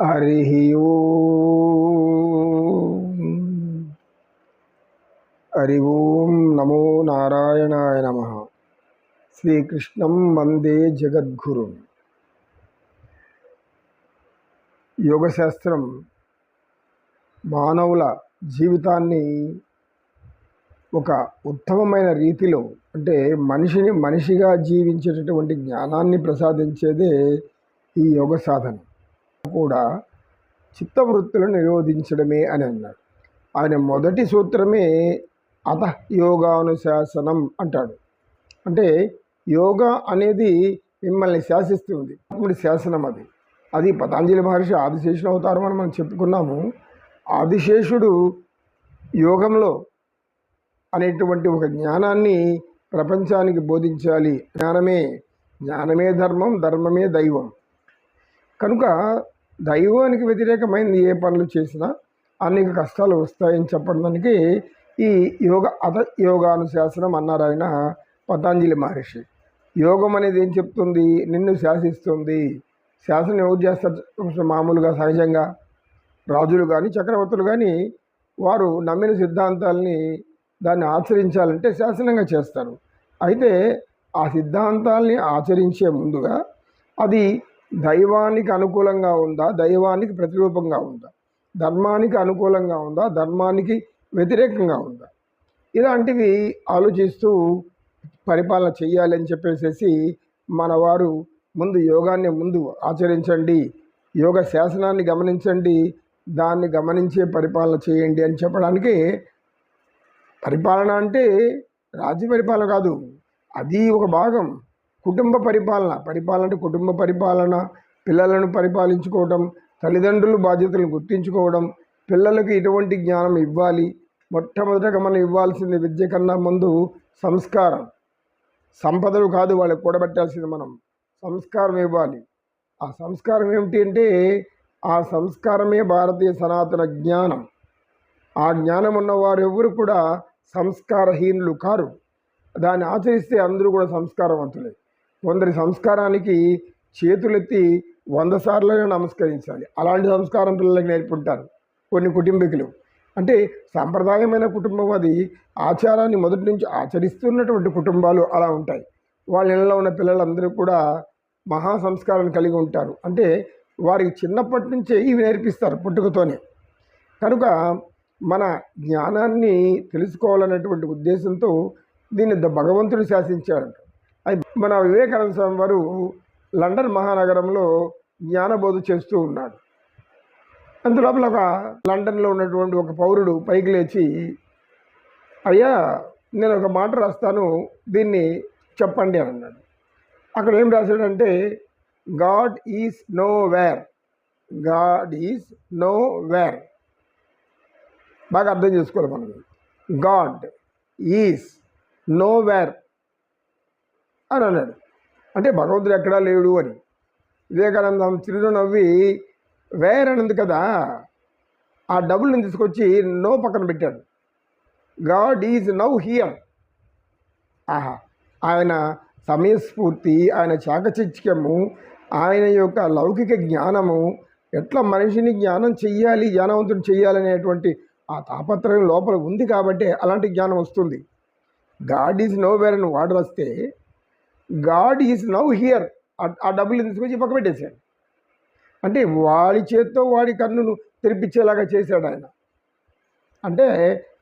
హరి ఓం హరి ఓం నమో నారాయణాయ నమ. శ్రీకృష్ణం వందే జగద్గురు. యోగశాస్త్రం మానవుల జీవితాన్ని ఒక ఉత్తమమైన రీతిలో అంటే మనిషిని మనిషిగా జీవించేటటువంటి జ్ఞానాన్ని ప్రసాదించేదే ఈ యోగ సాధన. కూడా చిత్తవృత్తులను నిరోధించడమే అని అన్నాడు. ఆయన మొదటి సూత్రమే అత యోగానుశాసనం అంటాడు. అంటే యోగా అనేది మిమ్మల్ని శాసిస్తుంది. ఆత్ముడి శాసనం అది. అది పతాంజలి మహర్షి ఆదిశేషుడు అవతారం అని మనం చెప్పుకున్నాము. ఆదిశేషుడు యోగంలో అనేటువంటి ఒక జ్ఞానాన్ని ప్రపంచానికి బోధించాలి. జ్ఞానమే జ్ఞానమే ధర్మం ధర్మమే దైవం. కనుక దైవానికి వ్యతిరేకమైంది ఏ పనులు చేసినా అనేక కష్టాలు వస్తాయని చెప్పడానికి ఈ యోగ అత యోగానుశాసనం అన్నారు ఆయన పతాంజలి మహర్షి. యోగం అనేది ఏం చెప్తుంది? నిన్ను శాసిస్తుంది. శాసనం ఎవరు చేస్తారు? మామూలుగా సహజంగా రాజులు కానీ చక్రవర్తులు కానీ వారు నమ్మిన సిద్ధాంతాలని దాన్ని ఆచరించాలంటే శాసనంగా చేస్తారు. అయితే ఆ సిద్ధాంతాల్ని ఆచరించే ముందుగా అది దైవానికి అనుకూలంగా ఉందా? దైవానికి ప్రతిరూపంగా ఉందా? ధర్మానికి అనుకూలంగా ఉందా? ధర్మానికి వ్యతిరేకంగా ఉందా? ఇలాంటివి ఆలోచిస్తూ పరిపాలన చేయాలని చెప్పేసి మన వారు ముందు యోగాన్ని ముందు ఆచరించండి. యోగ శాసనాన్ని గమనించండి. దాన్ని గమనించే పరిపాలన చేయండి అని చెప్పడానికి పరిపాలన అంటే రాజ్య పరిపాలన కాదు. అది ఒక భాగం. కుటుంబ పరిపాలన. పరిపాలన అంటే కుటుంబ పరిపాలన పిల్లలను పరిపాలించుకోవడం తల్లిదండ్రులు బాధ్యతలను గుర్తించుకోవడం పిల్లలకు ఎటువంటి జ్ఞానం ఇవ్వాలి. మొట్టమొదటగా మనం ఇవ్వాల్సింది విద్య కన్నా ముందు సంస్కారం. సంపదలు కాదు వాళ్ళకి కూడబెట్టాల్సింది మనం. సంస్కారం ఇవ్వాలి. ఆ సంస్కారం ఏమిటి అంటే ఆ సంస్కారమే భారతీయ సనాతన జ్ఞానం. ఆ జ్ఞానం ఉన్నవారు ఎవరు కూడా సంస్కారహీనులు కారు. దాన్ని ఆచరిస్తే అందరూ కూడా సంస్కారవంతులే. కొందరి సంస్కారానికి చేతులెత్తి వంద సార్లనే నమస్కరించాలి. అలాంటి సంస్కారం పిల్లలకి నేర్పుంటారు కొన్ని కుటుంబీకులు. అంటే సాంప్రదాయమైన కుటుంబం అది. ఆచారాన్ని మొదటి నుంచి ఆచరిస్తున్నటువంటి కుటుంబాలు అలా ఉంటాయి. వాళ్ళ ఇళ్ళలో ఉన్న పిల్లలందరూ కూడా మహా సంస్కారాన్ని కలిగి ఉంటారు. అంటే వారికి చిన్నప్పటి నుంచే ఇవి నేర్పిస్తారు పుట్టుకతోనే. కనుక మన జ్ఞానాన్ని తెలుసుకోవాలనేటువంటి ఉద్దేశంతో దీన్ని ద- భగవంతుడు శాసించాడు అది మన వివేకానంద స్వామి వారు లండన్ మహానగరంలో జ్ఞానబోధ చేస్తూ ఉన్నాడు. అందులోపల ఒక లండన్లో ఉన్నటువంటి ఒక పౌరుడు పైకి లేచి అయ్యా నేను ఒక మాట రాస్తాను దీన్ని చెప్పండి అని అన్నాడు. అక్కడ ఏం రాశాడంటే God is no where God is no where బాగా అర్థం చేసుకోవాలి మనం. గాడ్ ఈజ్ నో వేర్ అని అన్నాడు. అంటే భగవంతుడు ఎక్కడా లేడు అని. వివేకానందం చిరునవ్వి నవ్వి వేర్ కదా. ఆ డబ్బుల్ని తీసుకొచ్చి నో పక్కన పెట్టాడు. God is now here. ఆహా ఆయన సమయస్ఫూర్తి ఆయన చాకచక్యము ఆయన యొక్క లౌకిక జ్ఞానము ఎట్లా మనిషిని జ్ఞానం చెయ్యాలి జ్ఞానవంతుడు చెయ్యాలనేటువంటి ఆ తాపత్రయం లోపల ఉంది కాబట్టి అలాంటి జ్ఞానం వస్తుంది. గాడ్ ఈజ్ నో వేర్ అని వాడు వస్తే గాడ్ ఈజ్ నౌ హియర్. ఆ డబ్బులు తీసుకొచ్చి పక్క పెట్టేశాడు? అంటే వాడి చేత్తో వాడి కన్నును తెరిపించేలాగా చేశాడు ఆయన. అంటే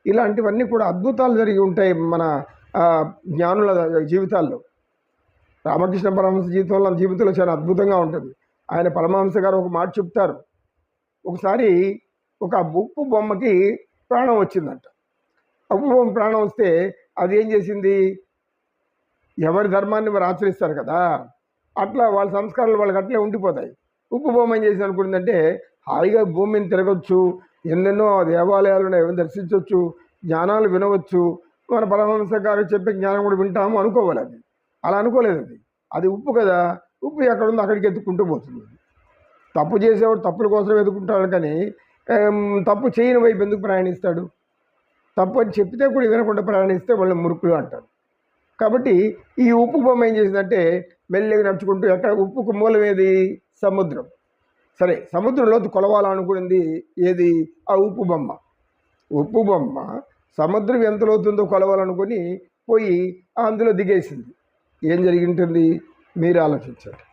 ఇలాంటివన్నీ కూడా అద్భుతాలు జరిగి ఉంటాయి మన జ్ఞానుల జీవితాల్లో. రామకృష్ణ పరమహంస జీవితంలో జీవితంలో చాలా అద్భుతంగా ఉంటుంది. ఆయన పరమహంస గారు ఒక మాట చెప్తారు. ఒకసారి ఒక ఉప్పు బొమ్మకి ప్రాణం వచ్చిందంట. ఉప్పు బొమ్మ ప్రాణం వస్తే అది ఏం చేసింది? ఎవరి ధర్మాన్ని వారు ఆచరిస్తారు కదా? అట్లా వాళ్ళ సంస్కారాలు వాళ్ళకి అట్లే ఉండిపోతాయి. ఉప్పు భూమి ఏం చేసి అనుకుంటుందంటే హాయిగా భూమిని తిరగచ్చు ఎన్నెన్నో దేవాలయాలను ఏమైనా దర్శించవచ్చు జ్ఞానాలు వినవచ్చు. మన పరమహంస గారు చెప్పే జ్ఞానం కూడా వింటాము అనుకోవాలి అది. అలా అనుకోలేదు అది. అది ఉప్పు కదా. ఉప్పు ఎక్కడ ఉందో అక్కడికి ఎత్తుకుంటూ పోతుంది. తప్పు చేసేవాడు తప్పుల కోసం ఎదుకుంటాడు కానీ తప్పు చేయని వైపు ఎందుకు ప్రయాణిస్తాడు? తప్పు అని చెప్తే కూడా వినకుండా ప్రయాణిస్తే వాళ్ళు మురుకులు అంటారు. కాబట్టి ఈ ఉప్పు బొమ్మ ఏం చేసిందంటే మెల్లగా నడుచుకుంటూ ఎక్కడ ఉప్పుకు మూలం ఏది? సముద్రం. సరే సముద్రం లోతు కొలవాలనుకునేది ఏది? ఆ ఉప్పు బొమ్మ. ఉప్పు బొమ్మ సముద్రం ఎంత లోతుందో కొలవాలనుకుని పోయి అందులో దిగేసింది. ఏం జరిగి ఉంటుంది మీరు ఆలోచించండి.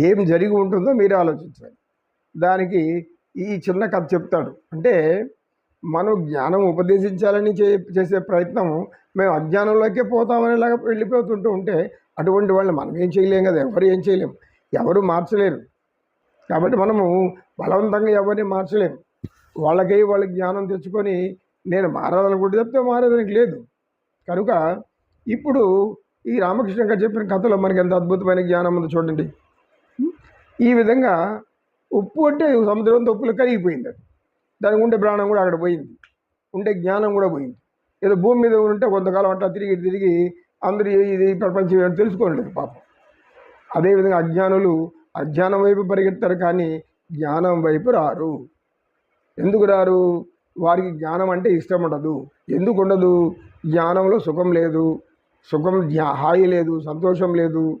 ఏం జరిగి ఉంటుందో మీరు ఆలోచించండి. దానికి ఈ చిన్న కథ చెప్తాడు. అంటే మనం జ్ఞానం ఉపదేశించాలని చే చేసే ప్రయత్నం మేము అజ్ఞానంలోకే పోతామనేలాగా వెళ్ళిపోతుంటూ ఉంటే అటువంటి వాళ్ళని మనం ఏం చేయలేం కదా ఎవరు ఏం చేయలేం. ఎవరు మార్చలేరు. కాబట్టి మనము బలవంతంగా ఎవరిని మార్చలేము వాళ్ళకై వాళ్ళ జ్ఞానం తెచ్చుకొని నేను మారాలనుకుంటే చెప్తే మారేదానికి లేదు. కనుక ఇప్పుడు ఈ రామకృష్ణ గారు చెప్పిన కథలో మనకి ఎంత అద్భుతమైన జ్ఞానం ఉందో చూడండి. ఈ విధంగా ఉప్పు అంటే సముద్రంతో ఉప్పులు కరిగిపోయింది. దానికి ఉండే ప్రాణం కూడా అక్కడ పోయింది. ఉండే జ్ఞానం కూడా పోయింది. ఏదో భూమి మీద ఉంటే కొంతకాలం అట్లా తిరిగి తిరిగి అందరూ ఇది ప్రపంచం ఏంటో తెలుసుకోలేదు పాపం. అదేవిధంగా అజ్ఞానులు అజ్ఞానం వైపు పరిగెత్తారు కానీ జ్ఞానం వైపు రారు. ఎందుకు రారు? వారికి జ్ఞానం అంటే ఇష్టం ఉండదు. ఎందుకు ఉండదు? జ్ఞానంలో సుఖం లేదు. సుఖం జ్ఞా హాయి లేదు సంతోషం లేదు.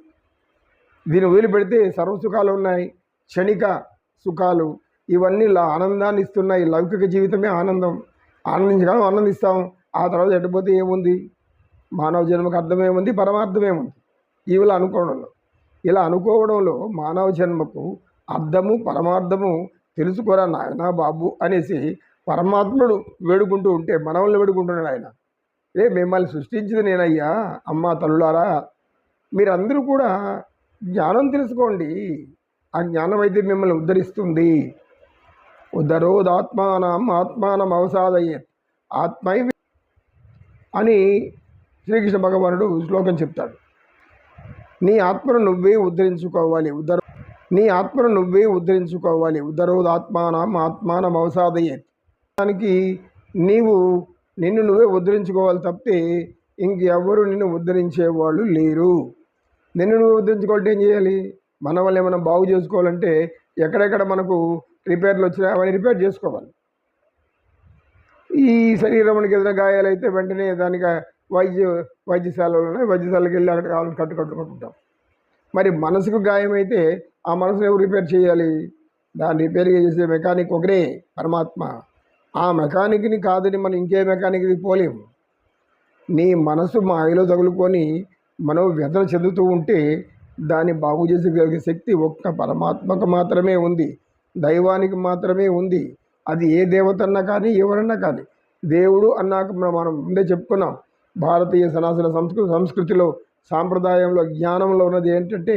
దీన్ని వదిలిపెడితే సర్వసుఖాలు ఉన్నాయి. క్షణిక సుఖాలు ఇవన్నీ ఇలా ఆనందాన్ని ఇస్తున్నాయి లౌకిక జీవితమే ఆనందం. ఆనందించగలం ఆనందిస్తాం. ఆ తర్వాత ఎట్టపోతే ఏముంది? మానవ జన్మకు అర్థమేముంది? పరమార్థమేముంది? ఇవిలా అనుకోవడంలో. ఇలా అనుకోవడంలో మానవ జన్మకు అర్థము పరమార్థము తెలుసుకోరా నాయన బాబు అనేసి పరమాత్ముడు వేడుకుంటూ ఉంటే మనవల్ని వేడుకుంటున్నాడు ఆయన. రే మిమ్మల్ని సృష్టించింది నేనయ్యా అమ్మ తల్లులారా. మీరందరూ కూడా జ్ఞానం తెలుసుకోండి. ఆ జ్ఞానం అయితే మిమ్మల్ని ఉద్ధరిస్తుంది. ఉదరోదాత్మానం ఆత్మానం అవసాదయ్యేత్ ఆత్మై అని శ్రీకృష్ణ భగవానుడు శ్లోకం చెప్తాడు. నీ ఆత్మను నువ్వే ఉద్ధరించుకోవాలి. ఉద్ధర నీ ఆత్మను నువ్వే ఉద్ధరించుకోవాలి. ఉదరోదాత్మానం ఆత్మానం అవసాదయ్యేత్ దానికి నీవు నిన్ను నువ్వే ఉద్ధరించుకోవాలి తప్పితే ఇంకెవ్వరు నిన్ను ఉద్ధరించేవాళ్ళు లేరు. నిన్ను నువ్వు ఉద్ధరించుకోవాలంటే ఏం చేయాలి? మన వల్ల ఏమైనా బాగు చేసుకోవాలంటే ఎక్కడెక్కడ మనకు రిపేర్లు వచ్చినా అవన్నీ రిపేర్ చేసుకోవాలి. ఈ శరీరంకి ఏదైనా అయితే వెంటనే దానికి వైద్య వైద్యశాలలు ఉన్నాయి. వైద్యశాలకు వెళ్ళి అక్కడ కావాలని కట్టు కట్టుకుంటుంటాం. మరి మనసుకు గాయమైతే ఆ మనసును ఎవరు రిపేర్ చేయాలి? దాన్ని రిపేర్ చేసే మెకానిక్ ఒకరే పరమాత్మ. ఆ మెకానిక్ని కాదని మనం ఇంకే మెకానిక్కి పోలేము. నీ మనసు మాయలో తగులుకొని మనం వ్యధన చెందుతూ ఉంటే దాన్ని బాగు చేసే శక్తి ఒక్క పరమాత్మకు మాత్రమే ఉంది. దైవానికి మాత్రమే ఉంది. అది ఏ దేవతన్నా కానీ ఎవరన్నా కానీ. దేవుడు అన్నాక మనం ముందే చెప్పుకున్నాం. భారతీయ సనాతన సంస్కృతి సంస్కృతిలో సాంప్రదాయంలో జ్ఞానంలో ఉన్నది ఏంటంటే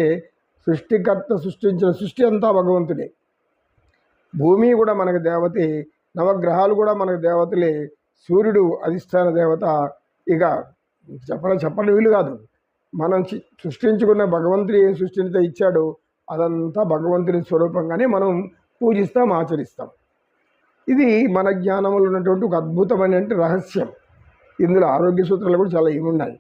సృష్టికర్త సృష్టించిన సృష్టి అంతా భగవంతుడే. భూమి కూడా మనకు దేవతే నవగ్రహాలు కూడా మనకు దేవతలే సూర్యుడు అధిష్టాన దేవత. ఇక చెప్పడం చెప్పని వీలు కాదు. మనం సృష్టించుకున్న భగవంతుడు ఏం సృష్టించితే ఇచ్చాడో అదంతా భగవంతుని స్వరూపంగానే మనం పూజిస్తాం ఆచరిస్తాం. ఇది మన జ్ఞానంలో ఉన్నటువంటి ఒక అద్భుతమైన రహస్యం. ఇందులో ఆరోగ్య సూత్రాలు కూడా చాలా ఏమి ఉన్నాయి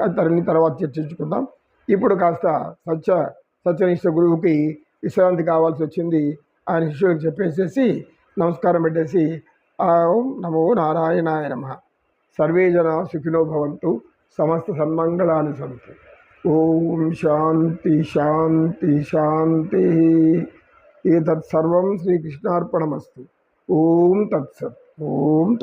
కానీ తరని తర్వాత చర్చించుకుందాం. ఇప్పుడు కాస్త సత్య సత్యనిష్ట గురువుకి విశ్రాంతి కావాల్సి వచ్చింది. ఆయన శిష్యులకు చెప్పేసేసి నమస్కారం పెట్టేసి ఓం నమో నారాయణాయ నమ. సర్వే జన సుఖినో భవంతు. సమస్త సన్మంగళాన్ని సంతు ఓం శాంతి శాంతి శాంతి. ఏతత్ సర్వం శ్రీకృష్ణార్పణమస్తు ఓం తత్సత్ ఓం తత్